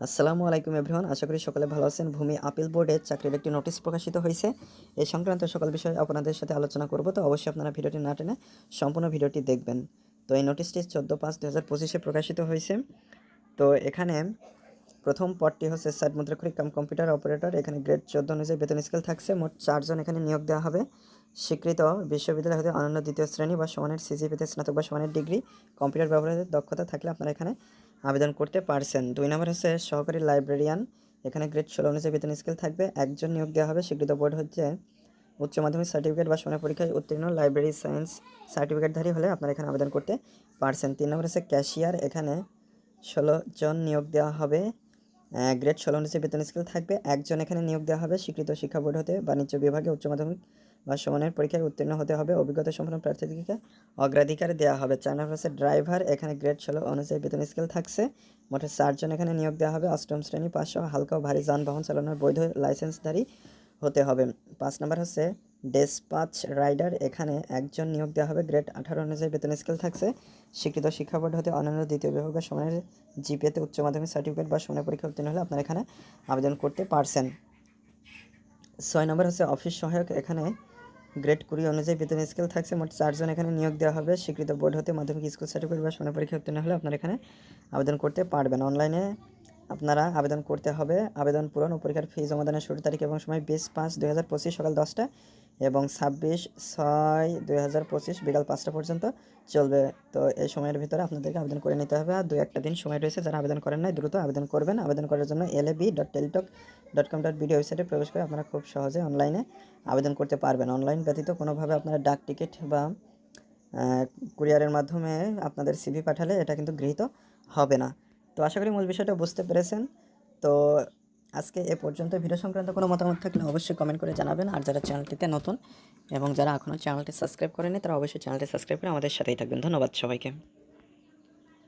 আসসালামু আলাইকুম এভরিওয়ান, আশা করি সকলে ভালো আছেন। ভূমি আপিল বোর্ডে চাকরির একটি নোটিশ প্রকাশিত হয়েছে। এই সংক্রান্ত সকল বিষয়ে আপনাদের সাথে আলোচনা করব, তো অবশ্যই আপনারা ভিডিওটি না টেনে সম্পূর্ণ ভিডিওটি দেখবেন। তো এই নোটিশটি চোদ্দ পাঁচ দু হাজার পঁচিশে প্রকাশিত হয়েছে। তো এখানে প্রথম পদটি হচ্ছে সাইড মুদ্রাক্ষরিক কাম কম্পিউটার অপারেটর। এখানে গ্রেড চোদ্দ অনুযায়ী বেতন স্কেল থাকছে। মোট চারজন এখানে নিয়োগ দেওয়া হবে। স্বীকৃত বিশ্ববিদ্যালয় হতে অনন্য দ্বিতীয় শ্রেণি বা সমানের সিজিপিতে স্নাতক বা সমানের ডিগ্রি। কম্পিউটার ব্যবহারের দক্ষতা থাকলে আপনারা এখানে আবেদন করতে পারছেন। দুই নম্বর হচ্ছে সহকারী লাইব্রেরিয়ান। এখানে গ্রেড ষোলো অনুযায়ী বেতন স্কেল থাকবে। একজন নিয়োগ দেওয়া হবে। স্বীকৃত বোর্ড হচ্ছে উচ্চ মাধ্যমিক সার্টিফিকেট বা সমানের পরীক্ষায় উত্তীর্ণ লাইব্রেরি সায়েন্স সার্টিফিকেটধারী হলে আপনারা এখানে আবেদন করতে পারছেন। তিন নম্বর হচ্ছে ক্যাশিয়ার এখানে ষোলো জন নিয়োগ দেওয়া হবে। গ্রেড ষোলো অনুযায়ী বেতন স্কেল থাকবে। একজন এখানে নিয়োগ দেওয়া হবে। স্বীকৃত শিক্ষা বোর্ড হতে বাণিজ্য বিভাগে উচ্চ মাধ্যমিক বা সমানের পরীক্ষায় উত্তীর্ণ হতে হবে। অভিজ্ঞতা সম্পন্ন প্রার্থীদেরকে অগ্রাধিকার দেওয়া হবে। নম্বর হচ্ছে ড্রাইভার। এখানে গ্রেড ষোলো অনুযায়ী বেতন স্কেল থাকছে। মোটে চারজন এখানে নিয়োগ দেওয়া হবে। অষ্টম শ্রেণি পাঁচশো হালকা ও ভারী যানবাহন চালানোর বৈধ লাইসেন্সধারী হতে হবে। পাঁচ নম্বর হচ্ছে ডেসপাচ রাইডার। এখানে একজন নিয়োগ দেওয়া হবে। গ্রেড আঠারো অনুযায়ী বেতন স্কেল থাকছে। স্বীকৃত শিক্ষা বোর্ড হতে অন্যান্য দ্বিতীয় বিভাগের সমানের জিপিএতে উচ্চ মাধ্যমিক সার্টিফিকেট বা সমানের পরীক্ষা উত্তীর্ণ হলে আপনারা এখানে আবেদন করতে পারছেন। ছয় নম্বর হচ্ছে অফিস সহায়ক। এখানে গ্রেড কুড়ি অনুযায়ী বেতন স্কেল থাকছে, মোট চারজন এখানে নিয়োগ দেওয়া হবে। স্বীকৃত বোর্ড হতে মাধ্যমিক স্কুল সার্টিফিকেট বা সোনা পরীক্ষা উত্তীর্ণ হলে আপনার এখানে আবেদন করতে পারবেন। অনলাইনে আপনারা আবেদন করতে হবে। আবেদন পূরণ ও পরীক্ষার ফি জমা দানের শুরু তারিখ এবং সময় বিশ পাঁচ, দুই সকাল দশটা এবং ছাব্বিশ ছয় দুই হাজার পঁচিশ বিকাল পাঁচটা পর্যন্ত চলবে। তো এই সময়ের ভিতরে আপনাদেরকে আবেদন করে নিতে হবে। আর দু একটা দিন সময় রয়েছে, যারা আবেদন করেন নাই, দ্রুত আবেদন করবেন। আবেদন করার জন্য L B dot Teletalk dot com dot BD ওয়েবসাইটে প্রবেশ করে আপনারা খুব সহজে অনলাইনে আবেদন করতে পারবেন। অনলাইন ব্যতীত কোনোভাবে আপনারা ডাক টিকিট বা কুরিয়ারের মাধ্যমে আপনাদের সিভি পাঠালে এটা কিন্তু গৃহীত হবে না। তো আশা করি মূল বিষয়টা বুঝতে পেরেছেন। তো আজকে এ পর্যন্ত। ভিডিও সংক্রান্ত কোনো মতামত থাকলে অবশ্যই কমেন্ট করে জানাবেন। আর যারা চ্যানেলটিতে নতুন এবং যারা এখনও চ্যানেলটি সাবস্ক্রাইব করেনি তারা অবশ্যই চ্যানেলটি সাবস্ক্রাইব করে আমাদের সাথেই থাকবেন। ধন্যবাদ সবাইকে।